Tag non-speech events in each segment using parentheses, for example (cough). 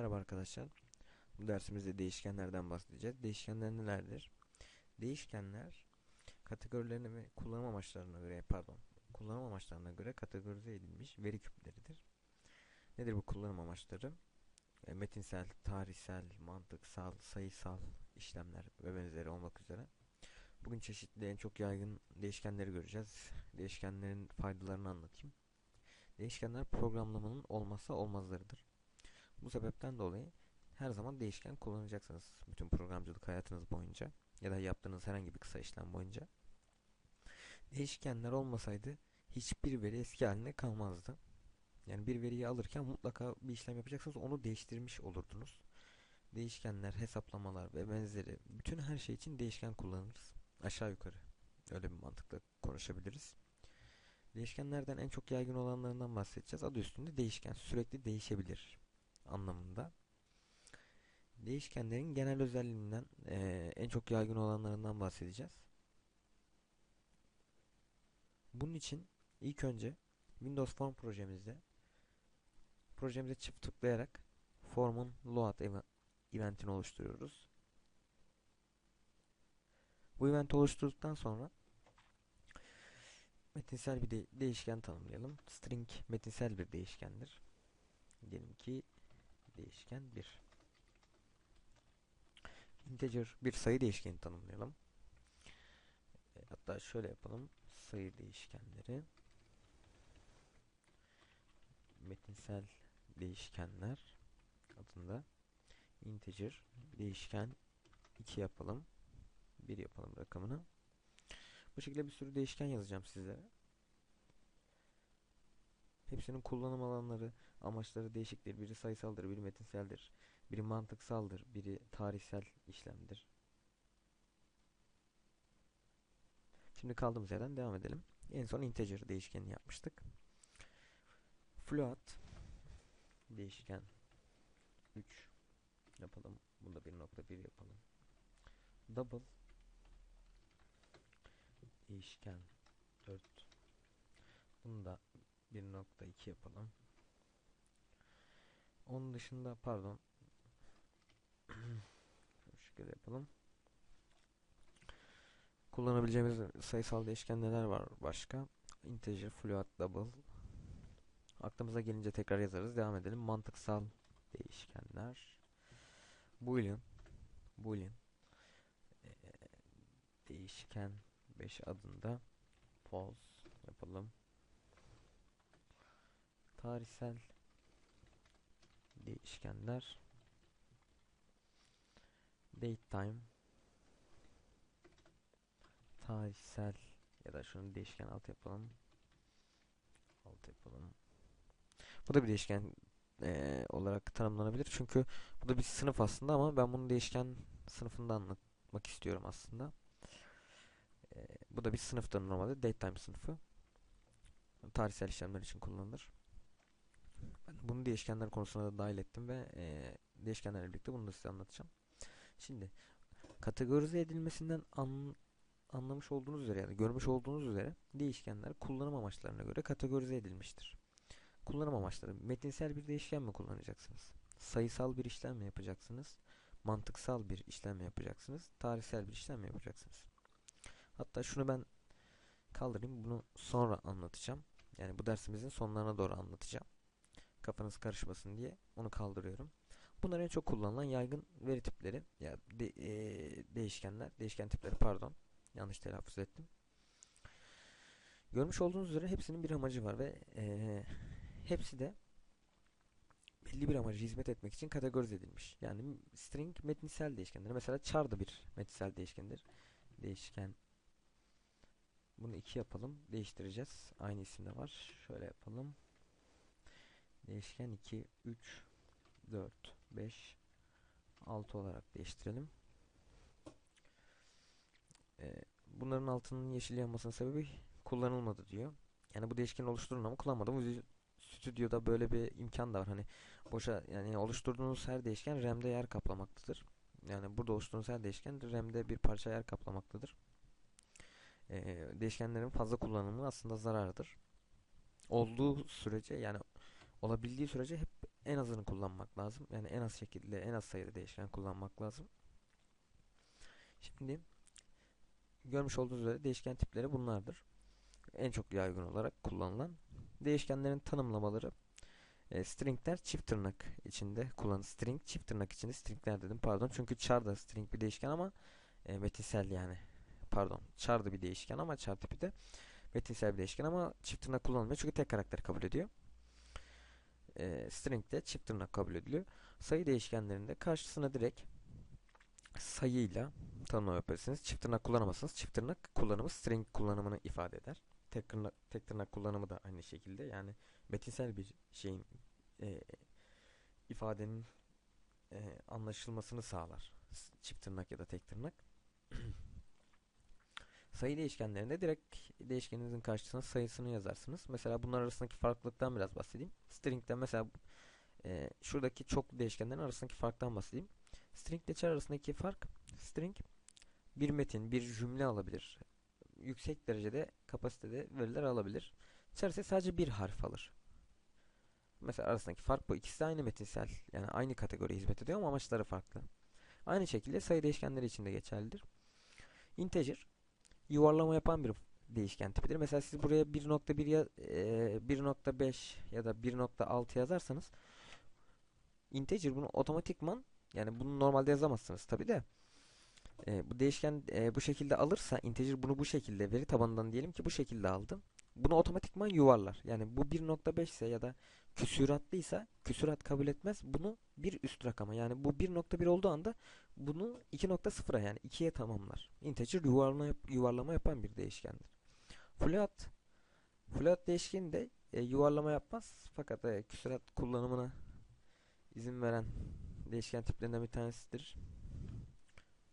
Merhaba arkadaşlar. Bu dersimizde değişkenlerden bahsedeceğiz. Değişkenler nelerdir? Değişkenler kategorilerine ve kullanım amaçlarına göre pardon, kullanım amaçlarına göre kategorize edilmiş veri küpleridir. Nedir bu kullanım amaçları? E, metinsel, tarihsel, mantıksal, sayısal işlemler ve benzeri olmak üzere. Bugün çeşitli en çok yaygın değişkenleri göreceğiz. Değişkenlerin faydalarını anlatayım. Değişkenler programlamanın olmazsa olmazlarıdır. Bu sebepten dolayı her zaman değişken kullanacaksınız bütün programcılık hayatınız boyunca ya da yaptığınız herhangi bir kısa işlem boyunca. Değişkenler olmasaydı hiçbir veri eski haline kalmazdı. Yani bir veriyi alırken mutlaka bir işlem yapacaksınız onu değiştirmiş olurdunuz. Değişkenler, hesaplamalar ve benzeri bütün her şey için değişken kullanırız. Aşağı yukarı öyle bir mantıkla konuşabiliriz. Değişkenlerden en çok yaygın olanlarından bahsedeceğiz. Adı üstünde değişken sürekli değişebilir anlamında. Değişkenlerin genel özelliğinden e, en çok yaygın olanlarından bahsedeceğiz. Bunun için ilk önce Windows Form projemizde projemize çift tıklayarak formun load eventini oluşturuyoruz. Bu event oluşturduktan sonra metinsel bir de değişken tanımlayalım. String metinsel bir değişkendir. Diyelim ki değişken 1. Integer bir sayı değişkeni tanımlayalım. E, hatta şöyle yapalım. Sayı değişkenleri metinsel değişkenler adında integer değişken 2 yapalım. 1 yapalım rakamını. Bu şekilde bir sürü değişken yazacağım sizlere. Hepsinin kullanım alanları, amaçları değişiktir. Biri sayısaldır, biri metinseldir, biri mantıksaldır, biri tarihsel işlemdir. Şimdi kaldığımız yerden devam edelim. En son integer değişkenini yapmıştık. Float değişken 3 yapalım. Bunda 1.1 yapalım. Double değişken 4 bunu da 1.2 yapalım. Onun dışında pardon (clears throat) şu şekilde yapalım. Kullanabileceğimiz sayısal değişken neler var başka? Integer, float, double. Aklımıza gelince tekrar yazarız. Devam edelim. Mantıksal değişkenler. Boolean. Boolean. Ee, değişken 5 adında false yapalım tarihsel değişkenler date time. Tarihsel ya da şunu değişken alt yapalım. Alt yapalım. Bu da bir değişken e, olarak tanımlanabilir. Çünkü bu da bir sınıf aslında ama ben bunu değişken sınıfında anlatmak istiyorum aslında. E, bu da bir sınıftır normalde. Date time sınıfı. Tarihsel işlemler için kullanılır bunu değişkenler konusuna da dahil ettim ve e, değişkenlerle birlikte bunu da size anlatacağım. Şimdi kategorize edilmesinden an, anlamış olduğunuz üzere yani görmüş olduğunuz üzere değişkenler kullanım amaçlarına göre kategorize edilmiştir. Kullanım amaçları metinsel bir değişken mi kullanacaksınız? Sayısal bir işlem mi yapacaksınız? Mantıksal bir işlem mi yapacaksınız? Tarihsel bir işlem mi yapacaksınız? Hatta şunu ben kaldırayım bunu sonra anlatacağım. Yani bu dersimizin sonlarına doğru anlatacağım kafanız karışmasın diye onu kaldırıyorum. Bunlar en çok kullanılan yaygın veri tipleri ya de, e, değişkenler, değişken tipleri pardon. Yanlış telaffuz ettim. Görmüş olduğunuz üzere hepsinin bir amacı var ve e, hepsi de belli bir amaca hizmet etmek için kategorize edilmiş. Yani string metinsel değişkenler. Mesela char da bir metinsel değişkendir. Değişken bunu iki yapalım. Değiştireceğiz. Aynı isimde var. Şöyle yapalım. Değişken 2, 3, 4, 5, 6 olarak değiştirelim. Ee, bunların altının yeşil yanmasının sebebi kullanılmadı diyor. Yani bu değişkeni oluşturun ama kullanmadım. Stüdyoda böyle bir imkan da var. Hani boşa yani oluşturduğunuz her değişken RAM'de yer kaplamaktadır. Yani burada oluşturduğunuz her değişken RAM'de bir parça yer kaplamaktadır. Ee, değişkenlerin fazla kullanımı aslında zarardır. Olduğu sürece yani olabildiği sürece hep en azını kullanmak lazım. Yani en az şekilde en az sayıda değişken kullanmak lazım. Şimdi görmüş olduğunuz üzere değişken tipleri bunlardır. En çok yaygın olarak kullanılan değişkenlerin tanımlamaları e, stringler çift tırnak içinde kullanılır. String çift tırnak içinde stringler dedim pardon. Çünkü char da string bir değişken ama e, metinsel yani. Pardon. Char da bir değişken ama char tipi de metinsel bir değişken ama çift tırnak kullanılmıyor. Çünkü tek karakter kabul ediyor. E, string de çift tırnak kabul ediliyor. Sayı değişkenlerinde karşısına direkt sayıyla tanımlama yaparsınız. Çift tırnak kullanamazsınız. Çift tırnak kullanımı string kullanımını ifade eder. Tek tırnak, tek tırnak kullanımı da aynı şekilde. Yani metinsel bir şeyin e, ifadenin e, anlaşılmasını sağlar. Çift tırnak ya da tek tırnak. (clears throat) Sayı değişkenlerinde direkt değişkeninizin karşısına sayısını yazarsınız. Mesela bunlar arasındaki farklılıktan biraz bahsedeyim. String'de mesela e, şuradaki çoklu değişkenlerin arasındaki farktan bahsedeyim. String ile char arasındaki fark string bir metin, bir cümle alabilir. Yüksek derecede kapasitede veriler alabilir. Char ise sadece bir harf alır. Mesela arasındaki fark bu. İkisi de aynı metinsel. Yani aynı kategoriye hizmet ediyor ama amaçları farklı. Aynı şekilde sayı değişkenleri için de geçerlidir. Integer yuvarlama yapan bir değişken tipidir. Mesela siz buraya 1.1 ya, e, 1.5 ya da 1.6 yazarsanız integer bunu otomatikman yani bunu normalde yazamazsınız tabi de e, bu değişken e, bu şekilde alırsa integer bunu bu şekilde veri tabanından diyelim ki bu şekilde aldı. Bunu otomatikman yuvarlar. Yani bu 1.5 ise ya da küsüratlıysa küsürat kabul etmez. Bunu bir üst rakama yani bu 1.1 olduğu anda bunu 2.0'a yani 2'ye tamamlar. Integer yuvarlama, yuvarlama yapan bir değişkendir. Float float değişkeni de e, yuvarlama yapmaz fakat e, küsurat kullanımına izin veren değişken tiplerinden bir tanesidir.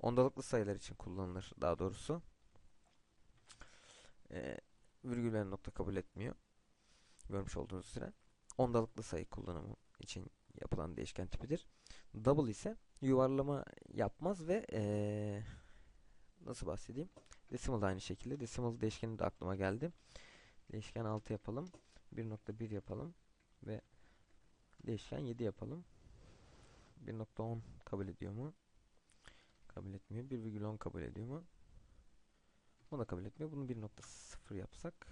Ondalıklı sayılar için kullanılır daha doğrusu. E, virgül ve nokta kabul etmiyor. Görmüş olduğunuz üzere. Ondalıklı sayı kullanımı için yapılan değişken tipidir. Double ise yuvarlama yapmaz ve ee, nasıl bahsedeyim? Decimal da aynı şekilde. Decimal değişkeni de aklıma geldi. Değişken 6 yapalım. 1.1 yapalım. Ve değişken 7 yapalım. 1.10 kabul ediyor mu? Kabul etmiyor. 1,10 kabul ediyor mu? O da kabul etmiyor. Bunu 1.0 yapsak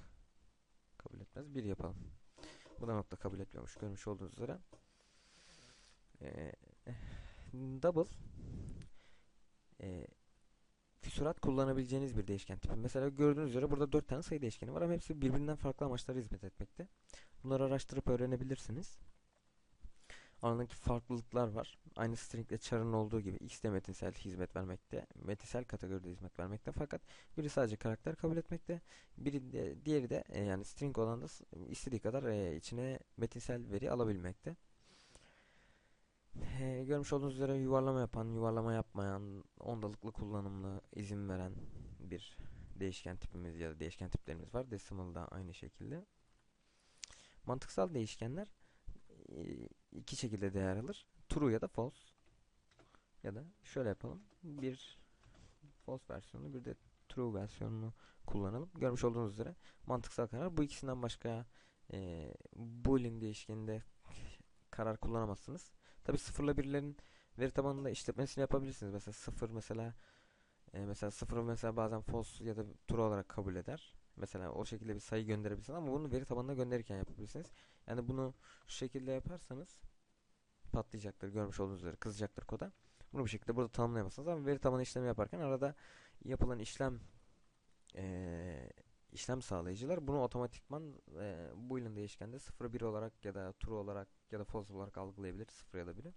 kabul etmez. 1 yapalım. Bu da nokta kabul etmiyormuş. Görmüş olduğunuz üzere. Ee, double e, küsurat kullanabileceğiniz bir değişken tipi. Mesela gördüğünüz üzere burada 4 tane sayı değişkeni var ama hepsi birbirinden farklı amaçlara hizmet etmekte. Bunları araştırıp öğrenebilirsiniz. Aralarındaki farklılıklar var. Aynı string ile char'ın olduğu gibi x de metinsel hizmet vermekte. Metinsel kategoride hizmet vermekte. Fakat biri sadece karakter kabul etmekte. Biri de, diğeri de e, yani string olan da istediği kadar e, içine metinsel veri alabilmekte. E, görmüş olduğunuz üzere yuvarlama yapan, yuvarlama yapmayan, ondalıklı kullanımlı izin veren bir değişken tipimiz ya da değişken tiplerimiz var. Decimal da aynı şekilde. Mantıksal değişkenler iki şekilde değer alır. True ya da false. Ya da şöyle yapalım. Bir false versiyonunu bir de true versiyonunu kullanalım. Görmüş olduğunuz üzere mantıksal karar. Bu ikisinden başka e, boolean değişkeninde karar kullanamazsınız. Tabi sıfırla birlerin veri tabanında işletmesini yapabilirsiniz. Mesela sıfır mesela e, mesela sıfırı mesela bazen false ya da true olarak kabul eder. Mesela o şekilde bir sayı gönderebilirsiniz ama bunu veri tabanına gönderirken yapabilirsiniz. Yani bunu şu şekilde yaparsanız patlayacaktır. Görmüş olduğunuz üzere kızacaktır koda. Bunu bu şekilde burada tanımlayamazsınız ama veri tabanı işlemi yaparken arada yapılan işlem e, işlem sağlayıcılar bunu otomatikman e, boolean değişkende 0 1 olarak ya da true olarak ya da false olarak algılayabilir 0 ya da 1'i.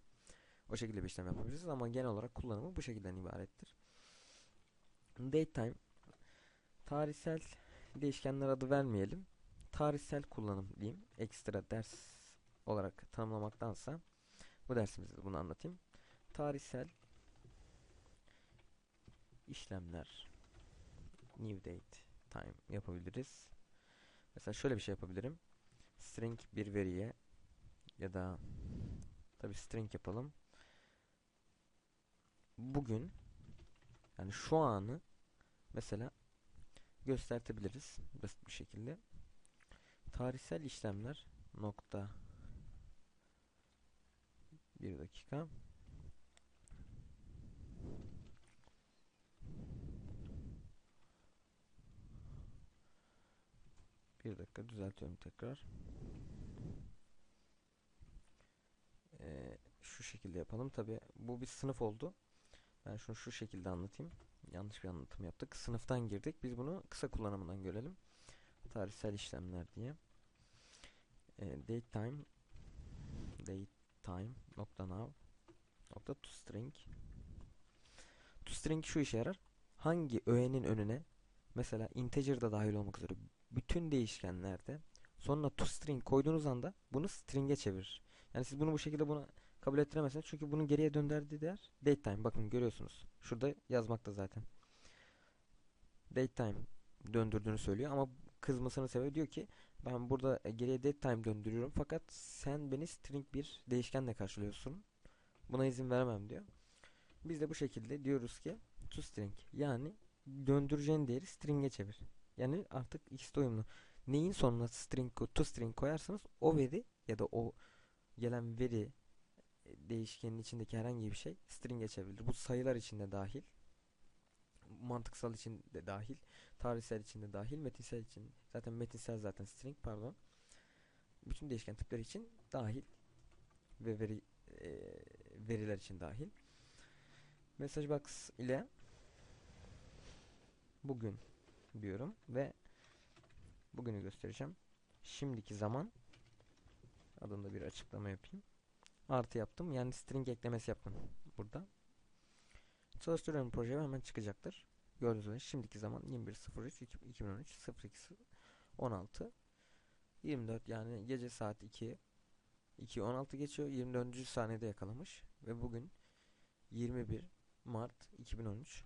O şekilde bir işlem yapabilirsiniz ama genel olarak kullanımı bu şekilden ibarettir. Datetime tarihsel değişkenler adı vermeyelim. Tarihsel kullanım diyeyim. Ekstra ders olarak tanımlamaktansa bu dersimizde bunu anlatayım. Tarihsel işlemler new date time yapabiliriz. Mesela şöyle bir şey yapabilirim. String bir veriye ya da tabi string yapalım. Bugün yani şu anı mesela göstertebiliriz basit bir şekilde. Tarihsel işlemler nokta dakika. Bir dakika düzeltiyorum tekrar. Ee, şu şekilde yapalım. Tabi bu bir sınıf oldu. Ben şunu şu şekilde anlatayım. Yanlış bir anlatım yaptık. Sınıftan girdik. Biz bunu kısa kullanımından görelim. Tarihsel işlemler diye. Ee, datetime datetime nokta now nokta toString toString şu işe yarar. Hangi öğenin önüne mesela integer da dahil olmak üzere bütün değişkenlerde sonuna toString koyduğunuz anda bunu string'e çevirir. Yani siz bunu bu şekilde buna kabul ettiremezsiniz. Çünkü bunun geriye döndürdüğü değer datetime. Bakın görüyorsunuz. Şurada yazmakta zaten. Datetime döndürdüğünü söylüyor ama kızmasının sebebi diyor ki ben burada e, geriye datetime döndürüyorum fakat sen beni string bir değişkenle karşılıyorsun. Buna izin veremem diyor. Biz de bu şekilde diyoruz ki toString yani döndüreceğin değeri string'e çevir. Yani artık ikisi de uyumlu. Neyin sonuna string toString koyarsanız o veri ya da o gelen veri değişkenin içindeki herhangi bir şey string'e çevrilir. Bu sayılar içinde dahil, mantıksal için de dahil, tarihsel için de dahil, metinsel için zaten metinsel zaten string pardon. Bütün değişken tipleri için dahil ve veri e, veriler için dahil. Message box ile bugün diyorum ve bugünü göstereceğim. Şimdiki zaman adında bir açıklama yapayım. Artı yaptım. Yani string eklemesi yaptım burada. Çalıştırıyorum projeyi hemen çıkacaktır. Gördüğünüz gibi şimdiki zaman 21.03 2013 02 16 24 yani gece saat 2 2 16 geçiyor. 24. saniyede yakalamış ve bugün 21 Mart 2013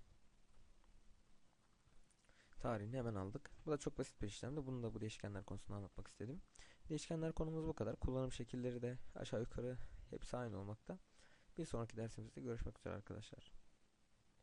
tarihini hemen aldık. Bu da çok basit bir işlemdi. Bunu da bu değişkenler konusunda anlatmak istedim. Değişkenler konumuz bu kadar. Kullanım şekilleri de aşağı yukarı hepsi aynı olmakta. Bir sonraki dersimizde görüşmek üzere arkadaşlar.